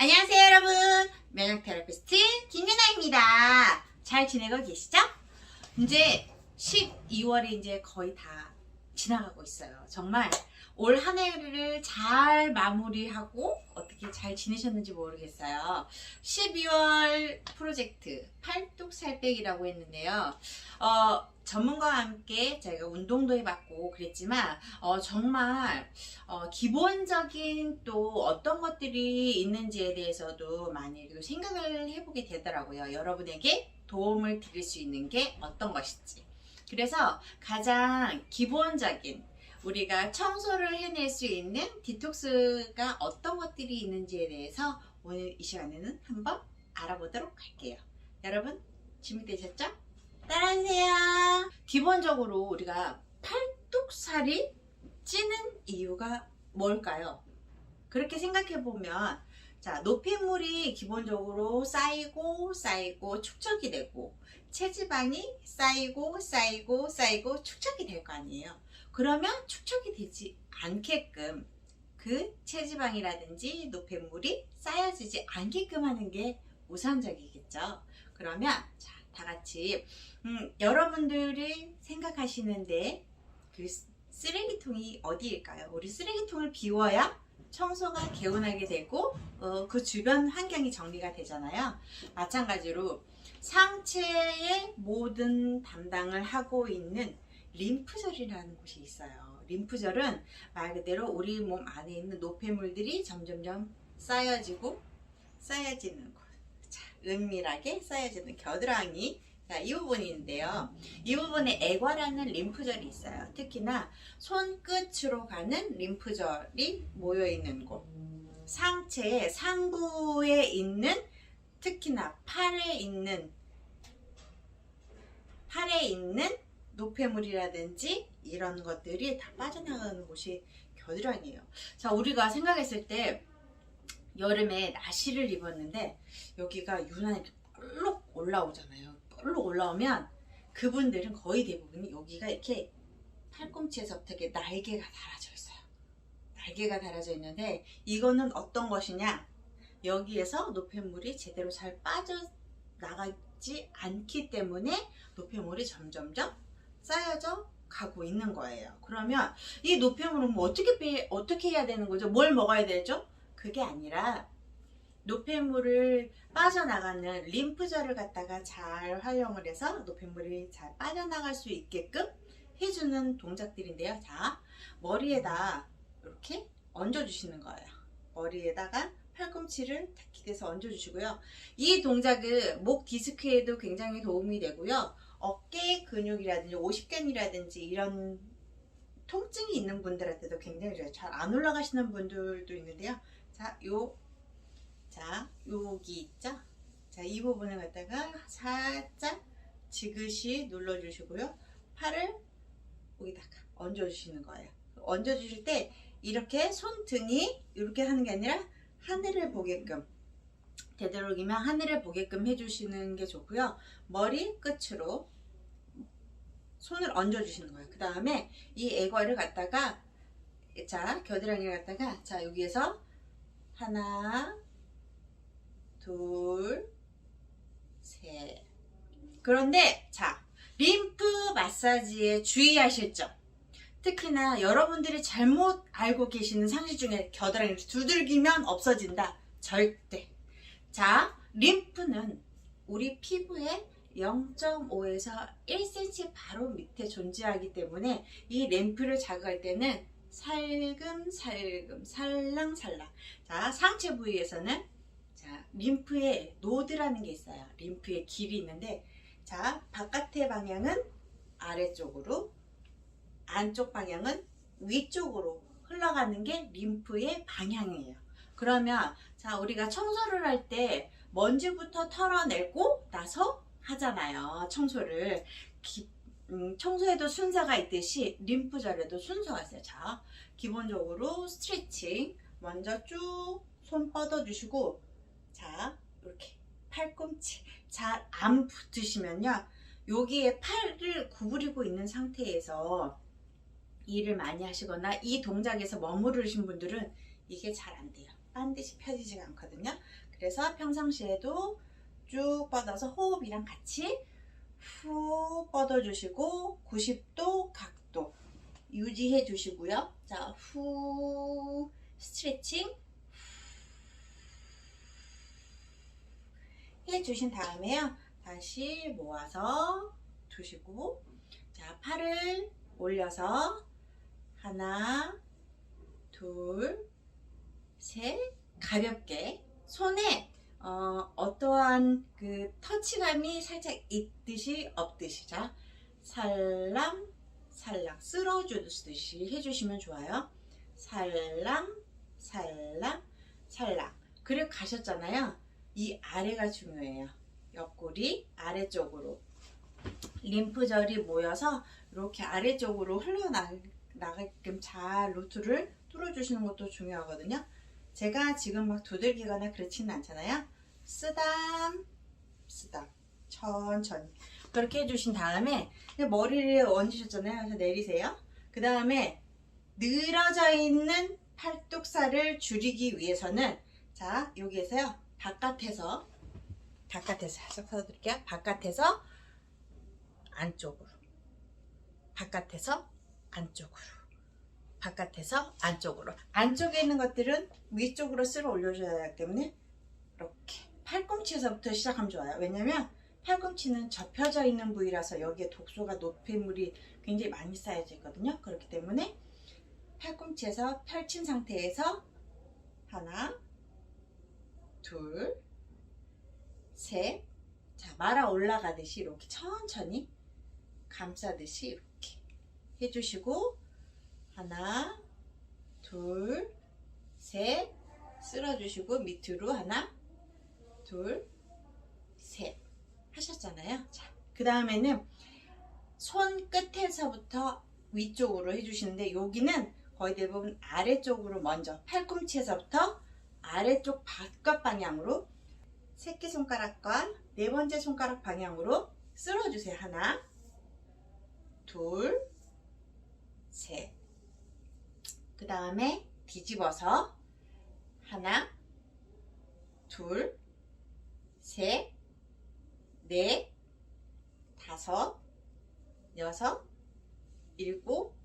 안녕하세요 여러분. 면역 테라피스트 김윤아입니다. 잘 지내고 계시죠? 이제 12월이 이제 거의 다 지나가고 있어요. 정말 올 한 해를 잘 마무리하고 어떻게 잘 지내셨는지 모르겠어요 12월 프로젝트 팔뚝 살 빼기라고 했는데요 어, 전문가와 함께 저희가 운동도 해봤고 그랬지만 어, 정말 어, 기본적인 또 어떤 것들이 있는지에 대해서도 많이 또 생각을 해보게 되더라고요. 여러분에게 도움을 드릴 수 있는 게 어떤 것인지. 그래서 가장 기본적인 우리가 청소를 해낼 수 있는 디톡스가 어떤 것들이 있는지에 대해서 오늘 이 시간에는 한번 알아보도록 할게요. 여러분 준비되셨죠? 따라하세요. 기본적으로 우리가 팔뚝살이 찌는 이유가 뭘까요? 그렇게 생각해 보면 자 노폐물이 기본적으로 쌓이고 쌓이고 축적이 되고 체지방이 쌓이고 쌓이고 쌓이고 축적이 될 거 아니에요. 그러면 축적이 되지 않게끔 그 체지방이라든지 노폐물이 쌓여지지 않게끔 하는 게 우선적이겠죠. 그러면 자, 다 같이 음, 여러분들이 생각하시는데 그 쓰레기통이 어디일까요? 우리 쓰레기통을 비워야 청소가 개운하게 되고 어, 그 주변 환경이 정리가 되잖아요. 마찬가지로 상체의 모든 담당을 하고 있는 림프절이라는 곳이 있어요. 림프절은 말 그대로 우리 몸 안에 있는 노폐물들이 점점점 쌓여지고 쌓여지는 곳. 자, 은밀하게 쌓여지는 겨드랑이 자, 이 부분인데요. 이 부분에 애과라는 림프절이 있어요. 특히나 손끝으로 가는 림프절이 모여 있는 곳. 상체의 상부에 있는 특히나 팔에 있는 팔에 있는 노폐물이라든지 이런 것들이 다 빠져나가는 곳이 겨드랑이에요. 자, 우리가 생각했을 때 여름에 나시를 입었는데 여기가 유난히 볼록 올라오잖아요. 볼록 올라오면 그분들은 거의 대부분이 여기가 이렇게 팔꿈치에서부터 이렇게 날개가 달아져 있어요. 날개가 달아져 있는데 이거는 어떤 것이냐? 여기에서 노폐물이 제대로 잘 빠져나가지 않기 때문에 노폐물이 점점점 쌓여져 가고 있는 거예요. 그러면 이 노폐물은 뭐 어떻게 빼, 어떻게 해야 되는 거죠? 뭘 먹어야 되죠? 그게 아니라 노폐물을 빠져나가는 림프절을 갖다가 잘 활용을 해서 노폐물이 잘 빠져나갈 수 있게끔 해주는 동작들인데요. 자, 머리에다 이렇게 얹어주시는 거예요. 머리에다가 팔꿈치를 탁 기대서 얹어주시고요. 이 동작은 목 디스크에도 굉장히 도움이 되고요. 어깨 근육이라든지 오십견이라든지 이런 통증이 있는 분들한테도 굉장히 좋아요. 잘 안 올라가시는 분들도 있는데요. 자, 요, 자, 여기 있죠? 자, 이 부분을 갖다가 살짝 지그시 눌러주시고요. 팔을 여기다가 얹어주시는 거예요. 얹어주실 때 이렇게 손등이 이렇게 하는 게 아니라 하늘을 보게끔 되도록이면 하늘을 보게끔 해주시는 게 좋고요. 머리 끝으로 손을 얹어주시는 거예요. 그 다음에 이 애과를 갖다가 자 겨드랑이를 갖다가 자 여기에서 하나 둘 셋 그런데 자 림프 마사지에 주의하실 점 특히나 여러분들이 잘못 알고 계시는 상식 중에 겨드랑이를 두들기면 없어진다 절대 자 림프는 우리 피부에 0.5에서 1cm 바로 밑에 존재하기 때문에 이 램프를 자극할 때는 살금살금 살랑살랑. 자 상체 부위에서는 자 림프에 노드라는 게 있어요. 림프의 길이 있는데 자 바깥의 방향은 아래쪽으로 안쪽 방향은 위쪽으로 흘러가는 게 림프의 방향이에요 그러면 자 우리가 청소를 할 때 먼지부터 털어내고 나서 하잖아요 청소를. 기- 음, 청소에도 순서가 있듯이 림프절에도 순서가 있어요. 자 기본적으로 스트레칭. 먼저 쭉 손 뻗어주시고 자 이렇게 팔꿈치 잘 안 붙으시면요. 여기에 팔을 구부리고 있는 상태에서 일을 많이 하시거나 이 동작에서 머무르신 분들은 이게 잘 안 돼요 반드시 펴지지가 않거든요. 그래서 평상시에도 쭉 뻗어서 호흡이랑 같이 후 뻗어주시고 90도 각도 유지해 주시고요. 자, 후 스트레칭 해 주신 다음에요. 다시 모아서 두시고 자, 팔을 올려서 하나, 둘, 셋 가볍게 손에 어, 어떠한 그 터치감이 살짝 있듯이 없듯이 자 살랑 살랑 쓸어주듯이 해주시면 좋아요. 살랑 살랑 살랑 그리고 가셨잖아요. 이 아래가 중요해요. 옆구리 아래쪽으로 림프절이 모여서 이렇게 아래쪽으로 흘러나가게끔 잘 루트를 뚫어주시는 것도 중요하거든요. 제가 지금 막 두들기거나 그렇지는 않잖아요. 쓰담, 쓰담. 천천히. 그렇게 해주신 다음에 머리를 얹으셨잖아요. 그래서 내리세요. 그 다음에 늘어져 있는 팔뚝살을 줄이기 위해서는 자, 여기에서요. 바깥에서 바깥에서 살짝 서드릴게요. 바깥에서 안쪽으로. 바깥에서 안쪽으로. 바깥에서 안쪽으로. 안쪽에 있는 것들은 위쪽으로 쓸어 올려줘야 하기 때문에 이렇게 팔꿈치에서부터 시작하면 좋아요. 왜냐면 팔꿈치는 접혀져 있는 부위라서 여기에 독소가 노폐물이 굉장히 많이 쌓여져 있거든요. 그렇기 때문에 팔꿈치에서 펼친 상태에서 하나, 둘, 셋. 자, 말아 올라가듯이 이렇게 천천히 감싸듯이 이렇게 해주시고 하나, 둘, 셋. 쓸어주시고 밑으로 하나, 둘, 셋. 하셨잖아요. 자, 그 다음에는 손 끝에서부터 위쪽으로 해주시는데 여기는 거의 대부분 아래쪽으로 먼저 팔꿈치에서부터 아래쪽 바깥 방향으로 새끼손가락과 네 번째 손가락 방향으로 쓸어주세요. 하나, 둘, 셋. 그 다음에 뒤집어서 하나, 둘, 셋, 넷, 다섯, 여섯, 일곱,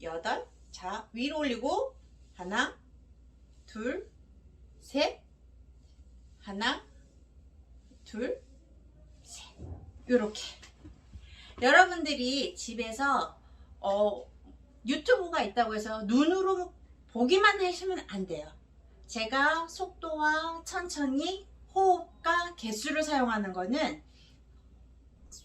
여덟. 자, 위로 올리고 하나, 둘, 셋, 하나, 둘, 셋. 요렇게. 여러분들이 집에서 어, 유튜브가 있다고 해서 눈으로 보기만 하시면 안 돼요. 제가 속도와 천천히 호흡과 개수를 사용하는 거는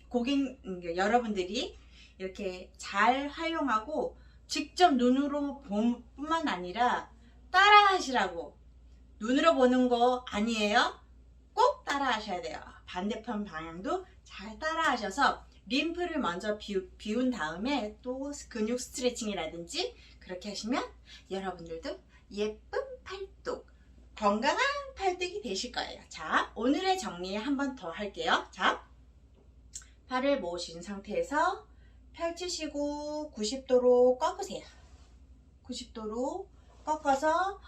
고객 음, 여러분들이 이렇게 잘 활용하고 직접 눈으로 볼 뿐만 아니라 따라 하시라고 눈으로 보는 거 아니에요? 꼭 따라 하셔야 돼요. 반대편 방향도 잘 따라 하셔서 림프를 먼저 비운 다음에 또 근육 스트레칭이라든지 그렇게 하시면 여러분들도 예쁜 팔뚝, 건강한 팔뚝이 되실 거예요. 자, 오늘의 정리 한 번 더 할게요. 자, 팔을 모으신 상태에서 펼치시고 90도로 꺾으세요. 90도로 꺾어서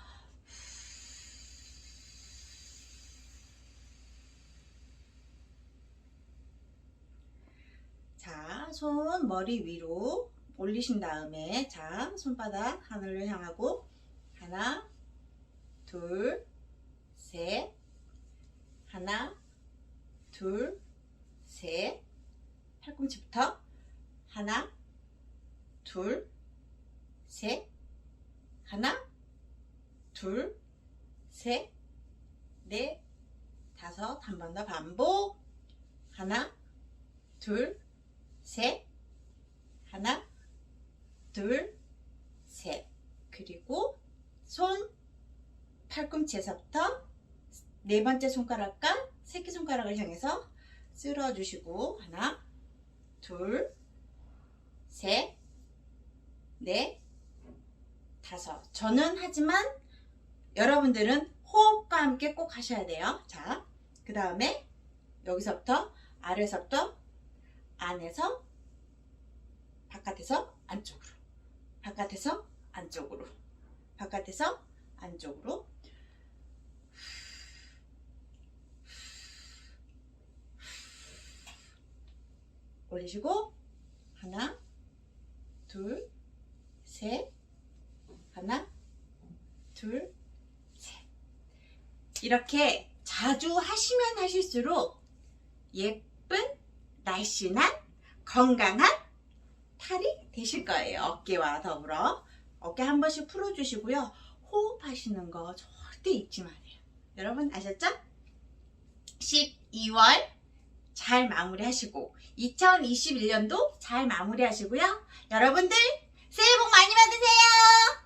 자, 손 머리 위로 올리신 다음에 자, 손바닥 하늘을 향하고 하나, 둘, 셋, 하나, 둘, 셋, 팔꿈치부터 하나, 둘, 셋, 하나, 둘, 셋, 넷, 다섯, 한 번 더 반복. 하나, 둘, 셋, 하나, 둘, 셋. 그리고 손 팔꿈치에서부터 네 번째 손가락과 새끼 손가락을 향해서 쓸어주시고 하나, 둘, 셋, 넷, 다섯. 저는 하지만 여러분들은 호흡과 함께 꼭 하셔야 돼요. 자, 그 다음에 여기서부터 아래서부터 안에서 바깥에서 안쪽으로. 바깥에서 안쪽으로. 바깥에서 안쪽으로. 올리시고 하나 둘 셋. 하나 둘 셋. 이렇게 자주 하시면 하실수록 예쁜 날씬한, 건강한 탈이 되실 거예요. 어깨와 더불어. 어깨 한 번씩 풀어주시고요. 호흡하시는 거 절대 잊지 마세요. 여러분 아셨죠? 12월 잘 마무리하시고 2021년도 잘 마무리하시고요. 여러분들 새해 복 많이 받으세요.